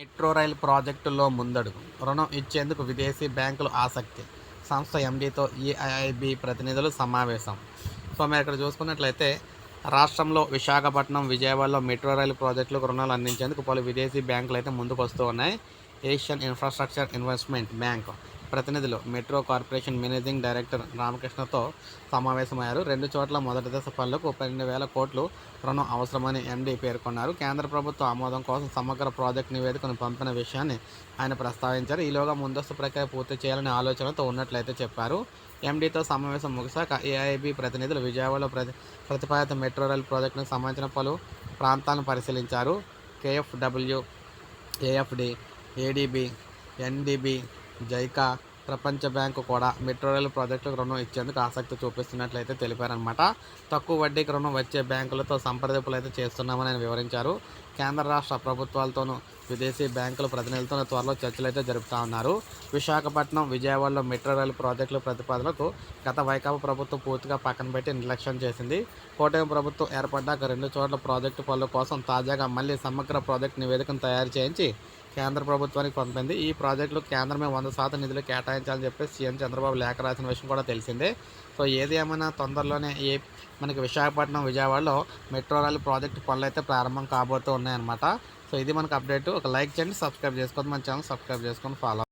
Metro rail ప్రాజెక్టులో ముందడుగు. రుణం ఇచ్చేందుకు విదేశీ బ్యాంకులు ఆసక్తి. సంస్థ ఎండీతో ఈఐఐబి ప్రతినిధులు సమావేశం. సో మీరు ఇక్కడ చూసుకున్నట్లయితే రాష్ట్రంలో విశాఖపట్నం విజయవాడలో మెట్రో రైలు ప్రాజెక్టులకు రుణాలు అందించేందుకు పలు విదేశీ బ్యాంకులు అయితే ముందుకు వస్తూ ఉన్నాయి. ఏషియన్ ఇన్ఫ్రాస్ట్రక్చర్ ఇన్వెస్ట్మెంట్ బ్యాంక్ ప్రతినిధులు మెట్రో కార్పొరేషన్ మేనేజింగ్ డైరెక్టర్ రామకృష్ణతో సమావేశమయ్యారు. రెండు చోట్ల మొదటి దశ పనులకు పన్నెండు వేల కోట్లు రుణం అవసరమని ఎండీ పేర్కొన్నారు. కేంద్ర ప్రభుత్వ ఆమోదం కోసం సమగ్ర ప్రాజెక్ట్ నివేదికను పంపిన విషయాన్ని ఆయన ప్రస్తావించారు. ఈలోగా ముందస్తు ప్రక్రియ పూర్తి చేయాలనే ఆలోచనతో ఉన్నట్లయితే చెప్పారు. ఎండీతో సమావేశం ముగిశాక ఏఐబీ ప్రతినిధులు విజయవాడలో ప్రతి ప్రతిపాదిత మెట్రో రైల్ ప్రాజెక్టుకు సంబంధించిన పలు ప్రాంతాలను పరిశీలించారు. కేఎఫ్డబ్ల్యూ ఏఎఫ్డి ఏడీబీ, ఎన్డీబీ, జైకా ప్రపంచ బ్యాంకు కూడా మెట్రో రైల్ ప్రాజెక్టులకు రుణం ఇచ్చేందుకు ఆసక్తి చూపిస్తున్నట్లయితే తెలిపారనమాట తక్కువ వడ్డీకి రుణం వచ్చే బ్యాంకులతో సంప్రదింపులు అయితే చేస్తున్నామని ఆయన వివరించారు. కేంద్ర రాష్ట్ర ప్రభుత్వాలతోనూ విదేశీ బ్యాంకుల ప్రతినిధులతో త్వరలో చర్చలు అయితే జరుపుతా ఉన్నారు. విశాఖపట్నం విజయవాడలో మెట్రో రైలు ప్రాజెక్టుల ప్రతిపాదనకు గత వైకాపా ప్రభుత్వం పూర్తిగా పక్కన పెట్టి నిర్లక్ష్యం చేసింది. కోటయం ప్రభుత్వం ఏర్పడ్డాక రెండు చోట్ల ప్రాజెక్టు పనుల కోసం తాజాగా మళ్ళీ సమగ్ర ప్రాజెక్టు నివేదికను తయారు చేయించి కేంద్ర ప్రభుత్వానికి పంపింది. ఈ ప్రాజెక్టులు కేంద్రమే వంద శాతం నిధులు కేటాయించాలని చెప్పి సీఎం చంద్రబాబు లేఖ రాసిన విషయం కూడా తెలిసిందే. సో ఏది ఏమైనా తొందరలోనే ఏ మనకి విశాఖపట్నం విజయవాడలో మెట్రో రైలు ప్రాజెక్టు పనులు అయితే ప్రారంభం కాబోతూ ఉన్నాయన్నమాట. సో ఇది మనకు అప్డేట్. ఒక లైక్ చేయండి సబ్స్క్రైబ్ చేసుకోండి మన ఛానల్ సబ్స్క్రైబ్ చేసుకొని ఫాలో